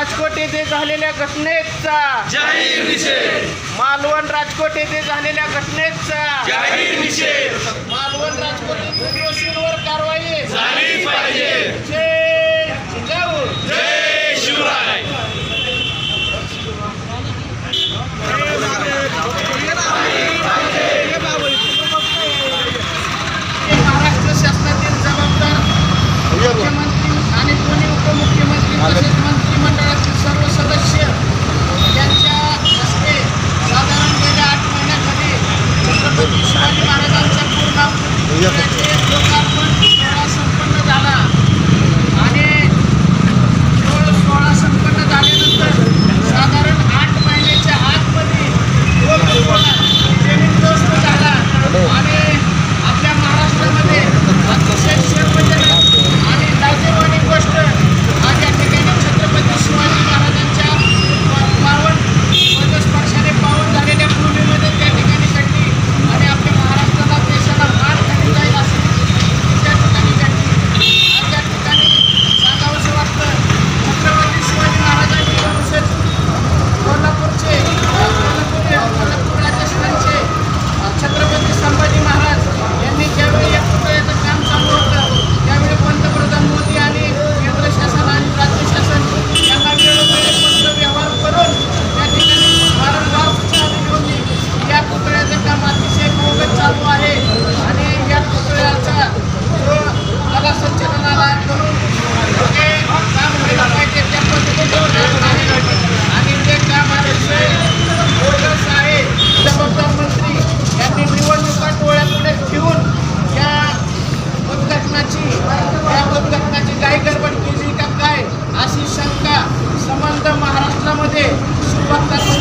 राजकोट येथे झालेल्या घटनेचा. जाहीर मालवण राजकोट येथे झालेल्या घटनेचा. जाहीर मालवण राजकोट कारवाई. झाली पाहिजे. जय जय Thank you.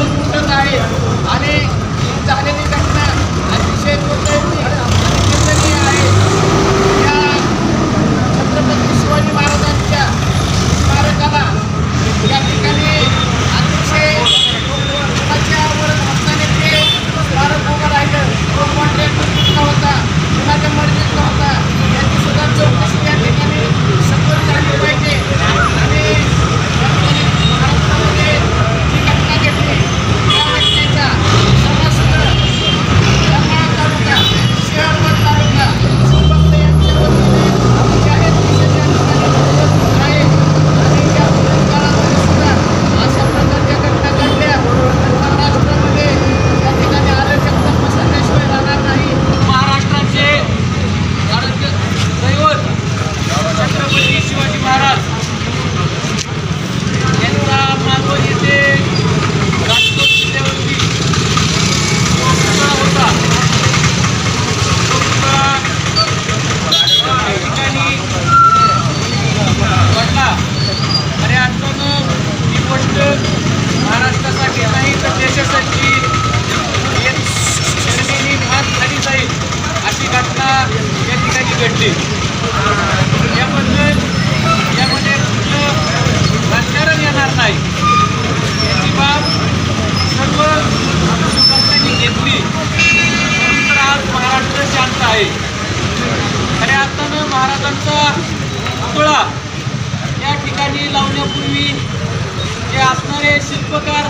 असणारे शिल्पकार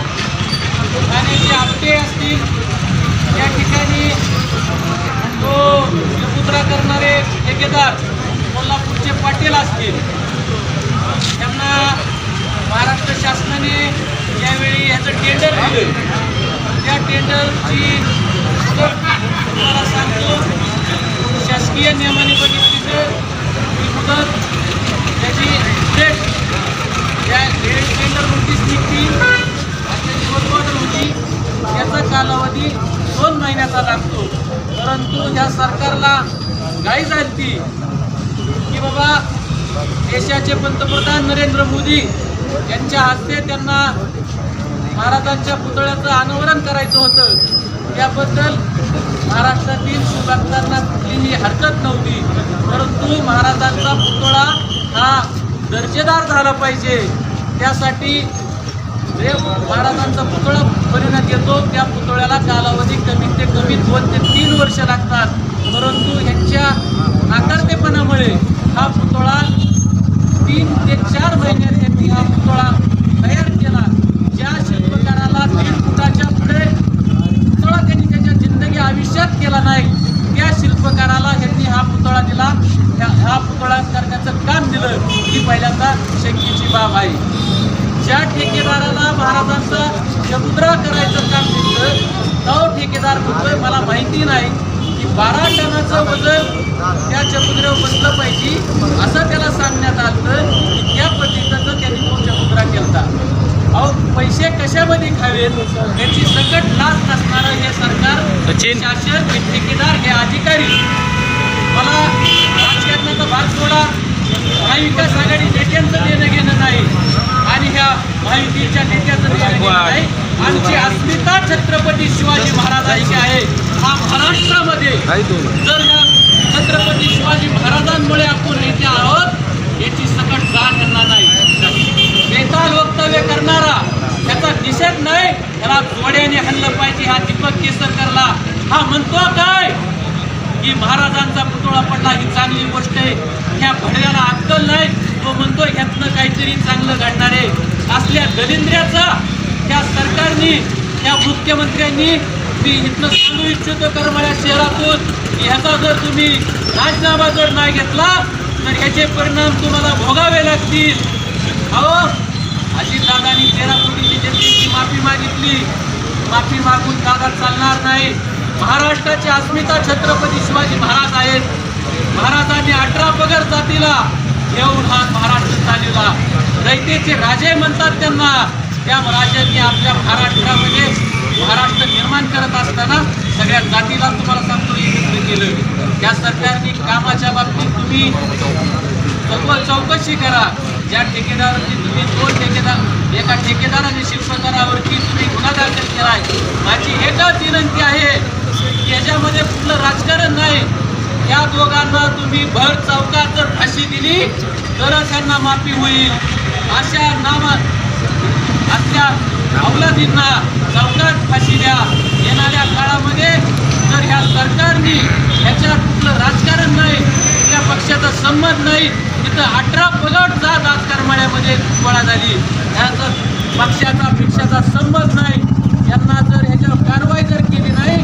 आणि जे आपटे असतील या ठिकाणी तो सुपुत्रा करणारे ठेकेदार कोल्हापूरचे पाटील असतील. त्यांना महाराष्ट्र शासनाने यावेळी ह्याचं टेंडर दिलं त्या टेंडरची तुम्हाला सांगतो. शासकीय नियमाने कालावधी दोन महिन्याचा लागतो. परंतु या सरकारला घाई झाली की बाबा देशाचे पंतप्रधान नरेंद्र मोदी यांच्या हस्ते त्यांना महाराजांच्या पुतळ्याचं अनावरण करायचं होतं. त्याबद्दल महाराष्ट्रातील सुभक्तांना कुठलीही हरकत नव्हती. परंतु महाराजांचा पुतळा हा दर्जेदार झाला पाहिजे. त्यासाठी महाराजांचा पुतळा येतो त्या पुतळ्याला कालावधी कमीत ते कमी दोन ते तीन वर्ष लागतात. परंतु ह्याच्या नाकारतेपणामुळे हा पुतळा तीन ते चार महिन्यात यांनी हा पुतळा तयार केला. ज्या शिल्पकाराला तीन फुटाच्या पुढे पुतळा त्यांनी त्याच्या जिंदगी आयुष्यात केला नाही त्या शिल्पकाराला ह्यांनी हा पुतळा दिला. हा पुतळा करण्याचं काम दिलं ही पहिल्यांदा शेकीची बाब आहे. ज्या ठेकेदाराला महाराजांचा चबुद्रा करायचं काम दिलं तो ठेकेदार म्हणतोय मला माहिती नाही की बारा टनाचं वजन त्या चबुद्र्यावर बसलं पाहिजे. असं त्याला सांगण्यात आलं की त्या पद्धतीचं त्यांनी तो चबुद्रा केलता. अहो पैसे कशामध्ये खावेत? याची सकट लाच नसणारं हे सरकार शासन हे ठेकेदार हे अधिकारी. मला राजकारणाचा भाग सोडा. महाविकास आघाडी नेत्यांचं देणं घेणं नाही. महायुतीच्या नेत्याचं नाही आमची अस्मिता छत्रपती शिवाजी महाराजांची आहे. हा महाराष्ट्रामध्ये जर ह्या छत्रपती शिवाजी महाराजांमुळे आपण नेते आहोत याची सकट जाण यांना नाही. बेताल वक्तव्य करणारा त्याचा निषेध नाही. त्याला जोड्याने हल्लं पाहिजे हा दीपक केसरकरला. हा म्हणतो काय? की महाराजांचा पुतळा पडला ही चांगली गोष्ट आहे. ह्या भडव्याला अक्कल नाही. तो म्हणतो ह्यातनं काहीतरी चांगलं घडणार आहे. असल्या दलिंद्र्याचा त्या सरकारने त्या मुख्यमंत्र्यांनी मी इथनं सांगू इच्छितो करमाळ्या शहरातून की ह्याचा जर तुम्ही राजीनामा जर नाही घेतला तर ह्याचे परिणाम तुम्हाला भोगावे लागतील. अहो अजितदादांनी तेरा कोटीची जनतेची माफी मागितली. माफी मागून दादा चालणार नाही. महाराष्ट्राची अस्मिता छत्रपती शिवाजी महाराज आहेत. महाराजांनी अठरा पगार जातीला घेऊन हा महाराष्ट्र चालवला रयतेचे राजे म्हणतात त्यांना. त्या राजांनी आपल्या महाराष्ट्रामध्ये महाराष्ट्र निर्माण करत असताना सगळ्या जातीला तुम्हाला सांगतो एकत्र केलं. त्या सरकारने कामाच्या बाबतीत तुम्ही सर्व चौकशी करा. ज्या ठेकेदारांनी तुम्ही दोन ठेकेदार एका ठेकेदाराने शिल्पकारावरती तुम्ही गुन्हा दाखल केलाय. माझी एकच विनंती आहे की याच्यामध्ये कुठलं राजकारण नाही. या दोघांना तुम्ही भर चौकात जर फाशी दिली तरच त्यांना माफी होईल. अशा नामा अशा अवलादींना चौकात फाशी द्या. येणाऱ्या काळामध्ये जर ह्या सरकारने ह्याच्यात कुठलं राजकारण नाही त्या पक्षाचा संबंध नाही तिथं अठरा पगड जात आज करमाळ्यामध्ये गोळा झाली. ह्याचा पक्षाचा पक्षाचा संबंध नाही. यांना जर ह्याच्यावर कारवाई जर केली नाही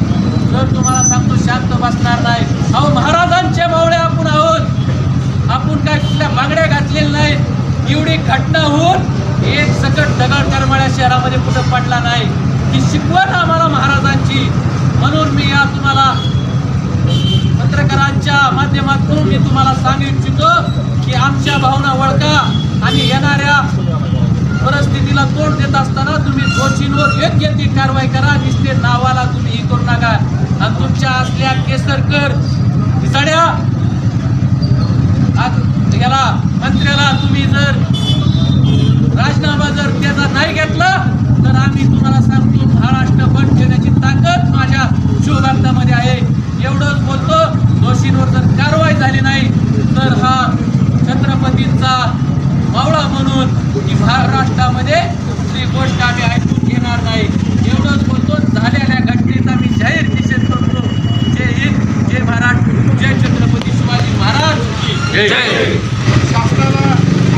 तर तुम्हाला सांगतो शांत बसणार नाही. अहो महाराज मावळे आपण आहोत आपण काय कुठल्या बांगड्या घातलेल्या नाहीत एवढी घटना होऊन एक सकट दगड करमाळ्या शहरामध्ये कुठं पडला नाही. ही शिकवण आम्हाला महाराजांची. म्हणून मी या तुम्हाला पत्रकारांच्या माध्यमातून मी तुम्हाला सांगू इच्छितो की आमच्या भावना वळका आणि येणाऱ्या परिस्थितीला तोंड देत असताना तुम्ही दोषींवर योग्य ती कारवाई करा. निस्ते नावाला तुम्ही ही करू नका. आणि तुमच्या असल्या केसरकर आज याला मंत्र्याला तुम्ही जर राजीनामा जर त्याचा नाही घेतला तर आम्ही तुम्हाला सांगतो महाराष्ट्र बंद घेण्याची ताकद माझ्या शिवराष्ट्रामध्ये आहे. एवढंच बोलतो दोषींवर जर कारवाई झाली नाही तर हा छत्रपतींचा मावळा म्हणून की महाराष्ट्रामध्ये दुसरी गोष्ट आम्ही ऐकून घेणार नाही. एवढंच बोलतो झालेल्या घटनेचा मी जाहीर निषेध करतो. जय हिंद जय महाराष्ट्र जय छत्रपती शिवाजी महाराज की जय शासनाला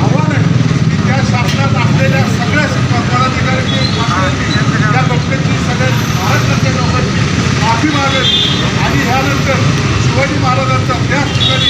आव्हान आहे की त्या शासनात असलेल्या सगळ्या शिक्षक पदाधिकाऱ्यांची मात्र त्या घटनेची सगळ्या महाराष्ट्राच्या लोकांची माफी मागेल. आणि ह्यानंतर शिवाजी महाराजांचा त्याच ठिकाणी